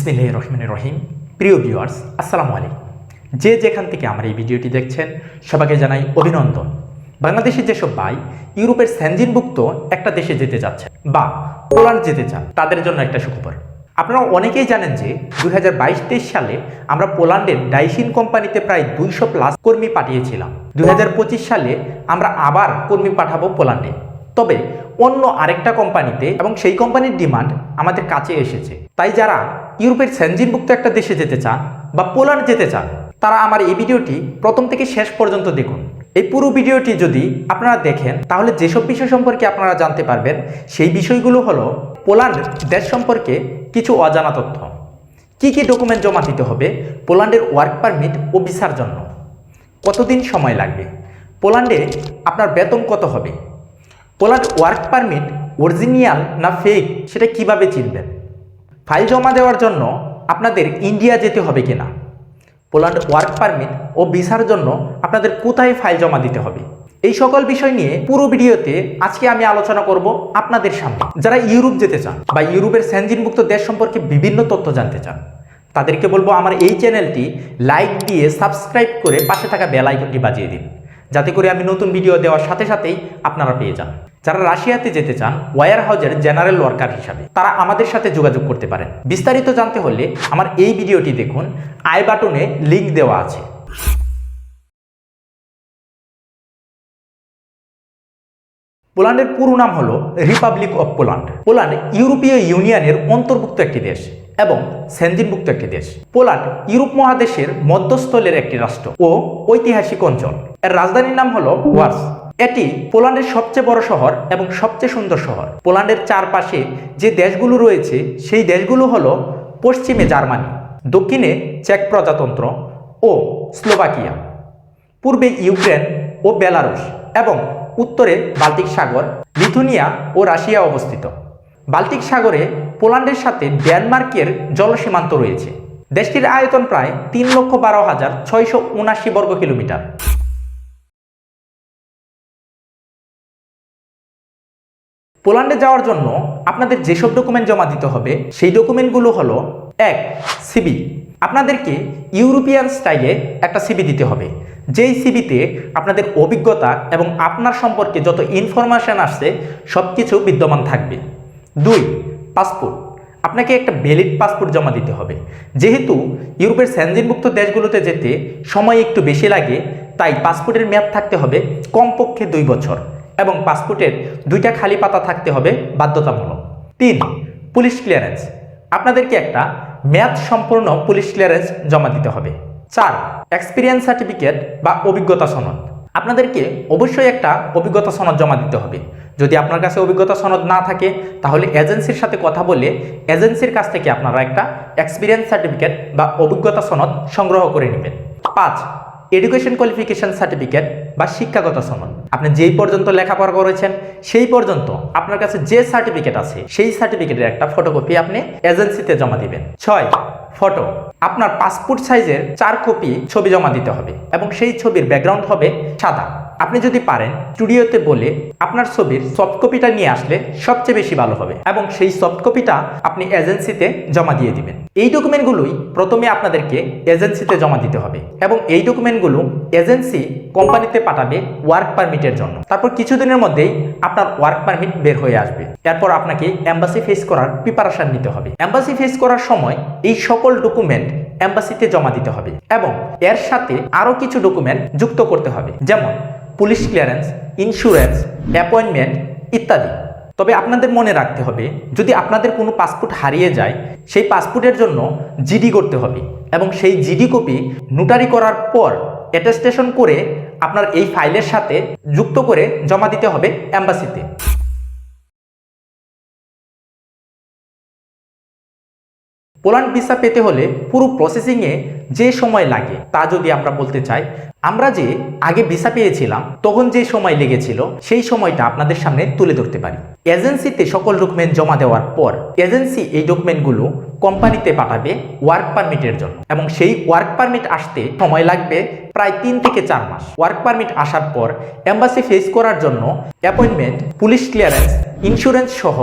বিসমিল্লাহ রহমান রহিম। প্রিয় ভিউয়ার্স আসসালামু আলাইকুম। যে যেখান থেকে আমার এই ভিডিওটি দেখছেন, সবাইকে জানাই অভিনন্দন। বাংলাদেশের যেসব ভাই ইউরোপের স্যানজিনভুক্ত একটা দেশে যেতে যাচ্ছে বা পোল্যান্ড যেতে চান, তাদের জন্য একটা সুখবর। আপনারা অনেকেই জানেন যে দুই হাজার সালে আমরা পোল্যান্ডের ডাইসিন কোম্পানিতে প্রায় দুইশো প্লাস কর্মী পাঠিয়েছিলাম। দুই হাজার পঁচিশ সালে আমরা আবার কর্মী পাঠাবো পোল্যান্ডে। তবে অন্য আরেকটা কোম্পানিতে এবং সেই কোম্পানির ডিমান্ড আমাদের কাছে এসেছে। তাই যারা ইউরোপের সেনজিনভুক্ত একটা দেশে যেতে চান বা পোল্যান্ড যেতে চান, তারা আমার এই ভিডিওটি প্রথম থেকে শেষ পর্যন্ত দেখুন। এই পুরো ভিডিওটি যদি আপনারা দেখেন, তাহলে যেসব বিষয় সম্পর্কে আপনারা জানতে পারবেন, সেই বিষয়গুলো হলো পোল্যান্ড দেশ সম্পর্কে কিছু অজানা তথ্য। কি কি ডকুমেন্ট জমা দিতে হবে, পোল্যান্ডের ওয়ার্ক পারমিট ও ভিসার জন্য। কতদিন সময় লাগবে? পোল্যান্ডে আপনার বেতন কত হবে? পোল্যান্ড ওয়ার্ক পারমিট অরিজিনিয়াল না ফেক সেটা কীভাবে চিনবেন? ফাইল জমা দেওয়ার জন্য আপনাদের ইন্ডিয়া যেতে হবে কিনা? পোল্যান্ড ওয়ার্ক পারমিট ও ভিসার জন্য আপনাদের কোথায় ফাইল জমা দিতে হবে? এই সকল বিষয় নিয়ে পুরো ভিডিওতে আজকে আমি আলোচনা করব আপনাদের সামনে। যারা ইউরোপ যেতে চান বা ইউরোপের স্যানজিনভুক্ত দেশ সম্পর্কে বিভিন্ন তথ্য জানতে চান, তাদেরকে বলব আমার এই চ্যানেলটি লাইক দিয়ে সাবস্ক্রাইব করে পাশে থাকা বেল আইকনটি বাজিয়ে দিন। যাতে করে আমি নতুন ভিডিও দেওয়ার সাথে সাথেই আপনারা পেয়ে যান। যারা রাশিয়াতে যেতে চান ওয়ার হাউজের জেনারেল ওয়ার্কার হিসাবে তারা আমাদের সাথে যোগাযোগ করতে পারেন। বিস্তারিত জানতে হলে আমার এই ভিডিওটি দেখুন আই বাটনে লিংক দেওয়া আছে। পোল্যান্ডের পুরো নাম হলো রিপাবলিক অফ পোল্যান্ড। পোল্যান্ড ইউরোপীয় ইউনিয়নের অন্তর্ভুক্ত একটি দেশ এবং সেনজিনভুক্ত একটি দেশ। পোল্যান্ড ইউরোপ মহাদেশের মধ্যস্থলের একটি রাষ্ট্র ও ঐতিহাসিক অঞ্চল। এর রাজধানীর নাম হলো ওয়ার্স। এটি পোল্যান্ডের সবচেয়ে বড় শহর এবং সবচেয়ে সুন্দর শহর। পোল্যান্ডের চারপাশে যে দেশগুলো রয়েছে, সেই দেশগুলো হলো পশ্চিমে জার্মানি, দক্ষিণে চেক প্রজাতন্ত্র ও স্লোভাকিয়া, পূর্বে ইউক্রেন ও বেলারুশ এবং উত্তরে বাল্টিক সাগর, লিথুনিয়া ও রাশিয়া অবস্থিত। বাল্টিক সাগরে পোল্যান্ডের সাথে ডেনমার্কের জলসীমান্ত রয়েছে। দেশটির আয়তন প্রায় তিন লক্ষ বারো হাজার ছয়শো উনাশি বর্গ কিলোমিটার পোল্যান্ডে যাওয়ার জন্য আপনাদের যেসব ডকুমেন্ট জমা দিতে হবে, সেই ডকুমেন্টগুলো হলো, এক সিবি আপনাদেরকে ইউরোপিয়ান স্টাইলে একটা সিবি দিতে হবে। যেই সিবিতে আপনাদের অভিজ্ঞতা এবং আপনার সম্পর্কে যত ইনফরমেশান আসছে সব কিছু বিদ্যমান থাকবে। দুই পাসপোর্ট আপনাকে একটা ভ্যালিড পাসপোর্ট জমা দিতে হবে। যেহেতু ইউরোপের স্যানজিনভুক্ত দেশগুলোতে যেতে সময় একটু বেশি লাগে, তাই পাসপোর্টের মেয়াদ থাকতে হবে কমপক্ষে দুই বছর। এবং পাসপোর্টের দুইটা খালি পাতা থাকতে হবে বাধ্যতামূলক। তিন, পুলিশ ক্লিয়ারেন্স আপনাদেরকে একটা মেয়াদ সম্পূর্ণ পুলিশ ক্লিয়ারেন্স জমা দিতে হবে। চার এক্সপিরিয়েন্স সার্টিফিকেট বা অভিজ্ঞতা সনদ। আপনাদেরকে অবশ্যই একটা অভিজ্ঞতা সনদ জমা দিতে হবে। যদি আপনার কাছে অভিজ্ঞতা সনদ না থাকে, তাহলে এজেন্সির সাথে কথা বলে এজেন্সির কাছ থেকে আপনারা একটা এক্সপিরিয়েন্স সার্টিফিকেট বা অভিজ্ঞতা সনদ সংগ্রহ করে নেবেন। পাঁচ এডুকেশন কোয়ালিফিকেশন সার্টিফিকেট বা শিক্ষাগত সনদ। আপনি যেই পর্যন্ত লেখাপড়া করেছেন, সেই পর্যন্ত আপনার কাছে যে সার্টিফিকেট আছে, সেই সার্টিফিকেটের একটা ফটোকপি আপনি এজেন্সিতে জমা দিবেন। ছয় ফটো আপনার পাসপোর্ট সাইজের চার কপি ছবি জমা দিতে হবে এবং সেই ছবির ব্যাকগ্রাউন্ড হবে সাদা। আপনি যদি পারেন, স্টুডিওতে বলে আপনার ছবির সফট কপিটা নিয়ে আসলে সবচেয়ে বেশি ভালো হবে এবং সেই সফট কপিটা আপনি এজেন্সিতে জমা দিয়ে দিবেন। এই ডকুমেন্টগুলোই প্রথমে আপনাদেরকে এজেন্সিতে জমা দিতে হবে এবং এই ডকুমেন্টগুলো এজেন্সি কোম্পানিতে পাঠাবে ওয়ার্ক পারমিটের জন্য। তারপর কিছুদিনের মধ্যেই আপনার ওয়ার্ক পারমিট বের হয়ে আসবে। এরপর আপনাকে অ্যাম্বাসি ফেস করার প্রিপারেশন নিতে হবে। অ্যাম্বাসি ফেস করার সময় এই সকল ডকুমেন্ট অ্যাম্বাসিতে জমা দিতে হবে এবং এর সাথে আরও কিছু ডকুমেন্ট যুক্ত করতে হবে। যেমন পুলিশ ক্লিয়ারেন্স ইন্স্যুরেন্স অ্যাপয়েন্টমেন্ট ইত্যাদি। তবে আপনাদের মনে রাখতে হবে, যদি আপনাদের কোনো পাসপোর্ট হারিয়ে যায়, সেই পাসপোর্টের জন্য জিডি করতে হবে এবং সেই জিডি কপি নোটারি করার পর অ্যাটেস্টেশন করে আপনার এই ফাইলের সাথে যুক্ত করে জমা দিতে হবে অ্যাম্বাসিতে পোল্যান্ড ভিসা পেতে হলে পুরো প্রসেসিংয়ে যে সময় লাগে তা যদি আমরা বলতে চাই, আমরা যে আগে ভিসা পেয়েছিলাম, তখন যে সময় লেগেছিল, সেই সময়টা আপনাদের সামনে তুলে ধরতে পারি। এজেন্সিতে সকল ডকুমেন্ট জমা দেওয়ার পর, এজেন্সি এই ডকুমেন্টগুলো কোম্পানিতে পাঠাবে ওয়ার্ক পারমিটের জন্য এবং সেই ওয়ার্ক পারমিট আসতে সময় লাগবে প্রায় তিন থেকে চার মাস। ওয়ার্ক পারমিট আসার পর এম্বাসি ফেস করার জন্য অ্যাপয়েন্টমেন্ট পুলিশ ক্লিয়ারেন্স ইন্স্যুরেন্স সহ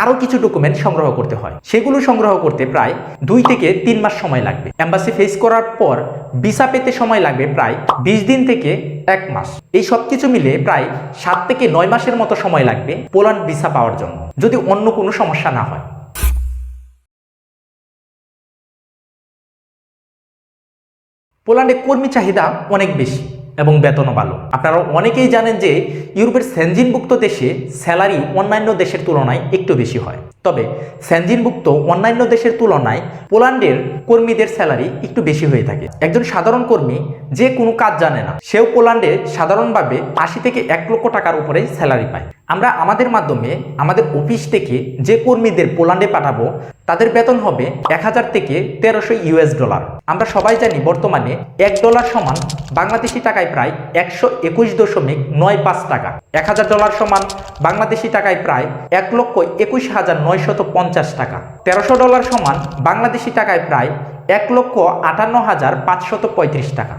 আরও কিছু ডকুমেন্ট সংগ্রহ করতে হয়। সেগুলো সংগ্রহ করতে প্রায় দুই থেকে তিন মাস সময় লাগবে। অ্যাম্বাসি ফেস করার পর ভিসা পেতে সময় লাগবে প্রায় বিশ দিন থেকে এক মাস। এই সব কিছু মিলে প্রায় সাত থেকে নয় মাসের মতো সময় লাগবে পোল্যান্ড ভিসা পাওয়ার জন্য, যদি অন্য কোনো সমস্যা না হয়। পোল্যান্ডে কর্মী চাহিদা অনেক বেশি। এবং বেতনও ভালো। আপনারা অনেকেই জানেন যে ইউরোপের সেনজিনভুক্ত দেশে স্যালারি অন্যান্য দেশের তুলনায় একটু বেশি হয়। তবে সেনজিনভুক্ত অন্যান্য দেশের তুলনায় পোল্যান্ডের কর্মীদের স্যালারি একটু বেশি হয়ে থাকে। একজন সাধারণ কর্মী যে কোনো কাজ জানে না, সেও পোল্যান্ডে সাধারণভাবে আশি থেকে এক লক্ষ টাকার উপরে স্যালারি পায়। আমরা আমাদের মাধ্যমে আমাদের অফিস থেকে যে কর্মীদের পোল্যান্ডে পাঠাবো তাদের বেতন হবে এক হাজার থেকে তেরোশো ইউএস ডলার। আমরা সবাই জানি বর্তমানে এক ডলার সমান বাংলাদেশি টাকায় প্রায় একশো একুশ দশমিক নয় পাঁচ টাকা। এক হাজার ডলার সমান বাংলাদেশি টাকায় প্রায় এক লক্ষ একুশ হাজার নয়শত পঞ্চাশ টাকা। তেরোশো ডলার সমান বাংলাদেশি টাকায় প্রায় এক লক্ষ আটান্ন হাজার পাঁচশত পঁয়ত্রিশ টাকা।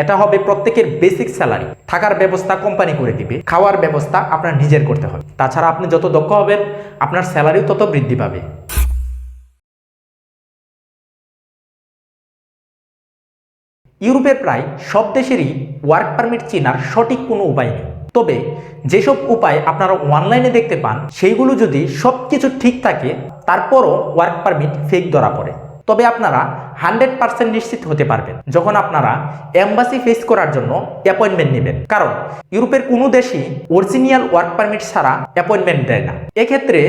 এটা হবে প্রত্যেকের বেসিক স্যালারি। থাকার ব্যবস্থা কোম্পানি করে দিবে, খাওয়ার ব্যবস্থা আপনার নিজের করতে হবে। তাছাড়া আপনি যত দক্ষ হবেন, আপনার স্যালারিও তত বৃদ্ধি পাবে। ইউরোপের প্রায় সব দেশেরই ওয়ার্ক পারমিট চেনার সঠিক কোনো উপায় নেই। তবে যেসব উপায় আপনারা অনলাইনে দেখতে পান, সেইগুলো যদি সব কিছু ঠিক থাকে, তারপরও ওয়ার্ক পারমিট ফেক ধরা পড়ে। তবে আপনারা হান্ড্রেড পার্সেন্ট নিশ্চিত হতে পারবেন যখন আপনারা এম্বাসি ফেস করার জন্য অ্যাপয়েন্টমেন্ট নেবেন। কারণ ইউরোপের কোনো দেশই অরিজিনিয়াল ওয়ার্ক পারমিট ছাড়া অ্যাপয়েন্টমেন্ট দেয় না। এক্ষেত্রে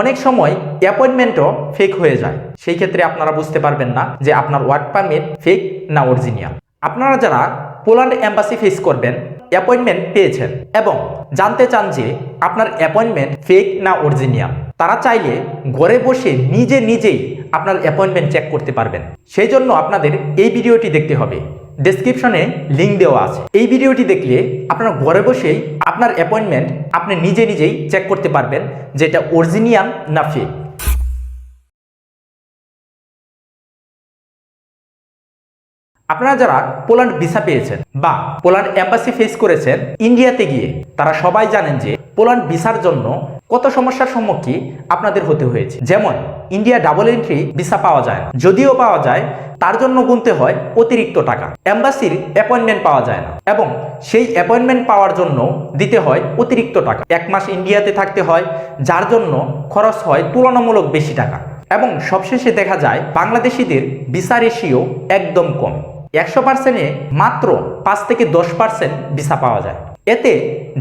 অনেক সময় অ্যাপয়েন্টমেন্টও ফেক হয়ে যায়। সেই ক্ষেত্রে আপনারা বুঝতে পারবেন না যে আপনার ওয়ার্ক পারমিট ফেক না অরিজিনাল আপনারা যারা পোল্যান্ড এম্বাসি ফেস করবেন, অ্যাপয়েন্টমেন্ট পেয়েছেন এবং জানতে চান যে আপনার অ্যাপয়েন্টমেন্ট ফেক না অরিজিনাল তারা চাইলে ঘরে বসে নিজে নিজেই আপনার অ্যাপয়েন্টমেন্ট চেক করতে পারবেন। সেই জন্য আপনাদের এই ভিডিওটি দেখতে হবে। ডেসক্রিপশনে লিঙ্ক দেওয়া আছে। এই ভিডিওটি দেখলে আপনার ঘরে বসেই আপনার অ্যাপয়েন্টমেন্ট আপনি নিজে নিজেই চেক করতে পারবেন যে এটা অরিজিনাল না ফেক। আপনারা যারা পোল্যান্ড ভিসা পেয়েছেন বা পোল্যান্ড এম্বাসি ফেস করেছেন ইন্ডিয়াতে গিয়ে, তারা সবাই জানেন যে পোল্যান্ড ভিসার জন্য কত সমস্যার সম্মুখীন আপনাদের হতে হয়েছে। যেমন, ইন্ডিয়া ডাবল এন্ট্রি ভিসা পাওয়া যায় না। যদিও পাওয়া যায়, তার জন্য গুনতে হয় অতিরিক্ত টাকা। এম্বাসির অ্যাপয়েন্টমেন্ট পাওয়া যায় না এবং সেই অ্যাপয়েন্টমেন্ট পাওয়ার জন্য দিতে হয় অতিরিক্ত টাকা। এক মাস ইন্ডিয়াতে থাকতে হয়, যার জন্য খরচ হয় তুলনামূলক বেশি টাকা। এবং সবশেষে দেখা যায়, বাংলাদেশিদের ভিসা রেশিও একদম কম। একশো পার্সেন্টে মাত্র পাঁচ থেকে দশ পার্সেন্ট ভিসা পাওয়া যায়। এতে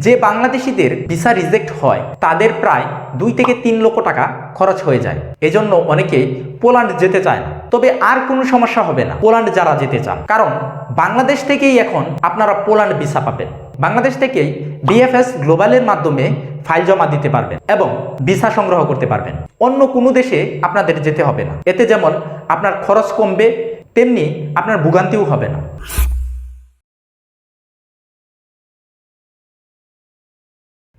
যে বাংলাদেশিদের ভিসা রিজেক্ট হয়, তাদের প্রায় দুই থেকে তিন লক্ষ টাকা খরচ হয়ে যায়। এজন্য অনেকে পোল্যান্ড যেতে চায় না। তবে আর কোনো সমস্যা হবে না, পোল্যান্ড যারা যেতে চান। কারণ বাংলাদেশ থেকেই এখন আপনারা পোল্যান্ড ভিসা পাবেন। বাংলাদেশ থেকেই বিএফএস গ্লোবালের মাধ্যমে ফাইল জমা দিতে পারবেন এবং ভিসা সংগ্রহ করতে পারবেন। অন্য কোনো দেশে আপনাদের যেতে হবে না। এতে যেমন আপনার খরচ কমবে তেমনি আপনার ভোগান্তিও হবে না।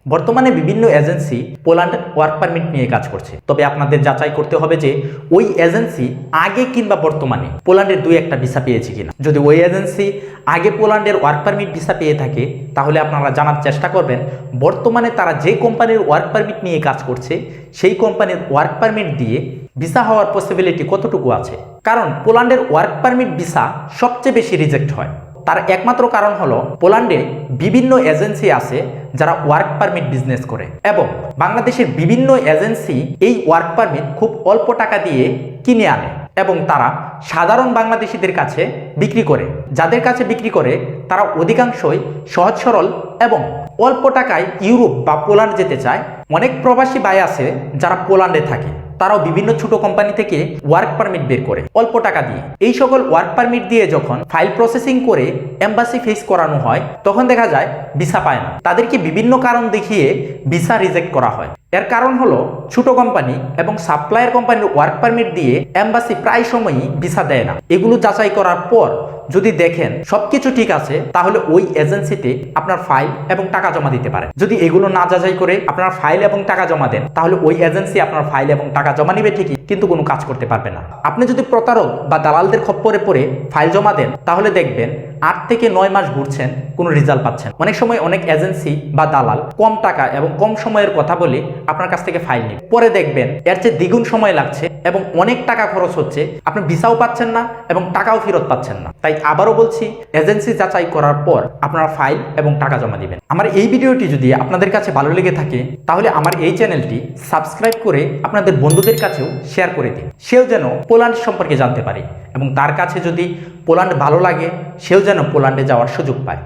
বর্তমানে বিভিন্ন এজেন্সি পোল্যান্ড ওয়ার্ক পারমিট নিয়ে কাজ করছে। তবে আপনাদের যাচাই করতে হবে যে, ওই এজেন্সি আগে কিংবা বর্তমানে পোল্যান্ডের দুই একটা ভিসা পেয়েছে কিনা। যদি ওই এজেন্সি আগে পোল্যান্ডের ওয়ার্ক পারমিট ভিসা পেয়ে থাকে, তাহলে আপনারা জানার চেষ্টা করবেন, বর্তমানে তারা যে কোম্পানির ওয়ার্ক পারমিট নিয়ে কাজ করছে, সেই কোম্পানির ওয়ার্ক পারমিট দিয়ে ভিসা হওয়ার পসিবিলিটি কতটুকু আছে? কারণ পোল্যান্ডের ওয়ার্ক পারমিট ভিসা সবচেয়ে বেশি রিজেক্ট হয়। তার একমাত্র কারণ হলো পোল্যান্ডে বিভিন্ন এজেন্সি আছে যারা ওয়ার্ক পারমিট বিজনেস করে এবং বাংলাদেশের বিভিন্ন এজেন্সি এই ওয়ার্ক পারমিট খুব অল্প টাকা দিয়ে কিনে আনে এবং তারা সাধারণ বাংলাদেশিদের কাছে বিক্রি করে। যাদের কাছে বিক্রি করে, তারা অধিকাংশই সহজ সরল এবং অল্প টাকায় ইউরোপ বা পোল্যান্ড যেতে চায়। অনেক প্রবাসী বাই আছে যারা পোল্যান্ডে থাকে। তারাও বিভিন্ন ছোট কোম্পানি থেকে ওয়ার্ক পারমিট বের করে, অল্প টাকা দিয়ে। এই সকল ওয়ার্ক পারমিট দিয়ে যখন ফাইল প্রসেসিং করে এম্বাসি ফেস করানো হয়, তখন দেখা যায় ভিসা পায় না। তাদেরকে বিভিন্ন কারণ দেখিয়ে ভিসা রিজেক্ট করা হয়। এর কারণ হলো ছোট কোম্পানি এবং সাপ্লায়ার কোম্পানির ওয়ার্ক পারমিট দিয়ে এম্বাসি প্রায় সময়ই ভিসা দেয় না। এগুলো যাচাই করার পর যদি দেখেন সবকিছু ঠিক আছে, তাহলে ওই এজেন্সিতে আপনার ফাইল এবং টাকা জমা দিতে পারে যদি এগুলো না যাচাই করে আপনার ফাইল এবং টাকা জমা দেন, তাহলে ওই এজেন্সি আপনার ফাইল এবং টাকা জমা নিবে ঠিকই, কিন্তু কোনো কাজ করতে পারবে না। আপনি যদি প্রতারক বা দালালদের খপ্পরে পড়ে ফাইল জমা দেন, তাহলে দেখবেন আট থেকে নয় মাস ঘুরছেন, কোনো রেজাল্ট পাচ্ছেন অনেক সময় অনেক এজেন্সি বা দালাল কম টাকা এবং কম সময়ের কথা বলে আপনার কাছ থেকে ফাইল নেবে। পরে দেখবেন, এর চেয়ে দ্বিগুণ সময় লাগছে এবং অনেক টাকা খরচ হচ্ছে, আপনি ভিসাও পাচ্ছেন না এবং টাকাও ফেরত পাচ্ছেন না। তাই আবারও বলছি এজেন্সি যাচাই করার পর আপনারা ফাইল এবং টাকা জমা দিবেন। আমার এই ভিডিওটি যদি আপনাদের কাছে ভালো লেগে থাকে, তাহলে আমার এই চ্যানেলটি সাবস্ক্রাইব করে আপনাদের বন্ধুদের কাছেও শেয়ার করে দিন। সেও যেন পোল্যান্ড সম্পর্কে জানতে পারে এবং তার কাছে যদি পোল্যান্ড ভালো লাগে, সেও যেন পোল্যান্ডে যাওয়ার সুযোগ পায়।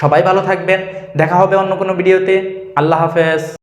সবাই ভালো থাকবেন, দেখা হবে অন্য কোনো ভিডিওতে। আল্লাহ হাফেজ।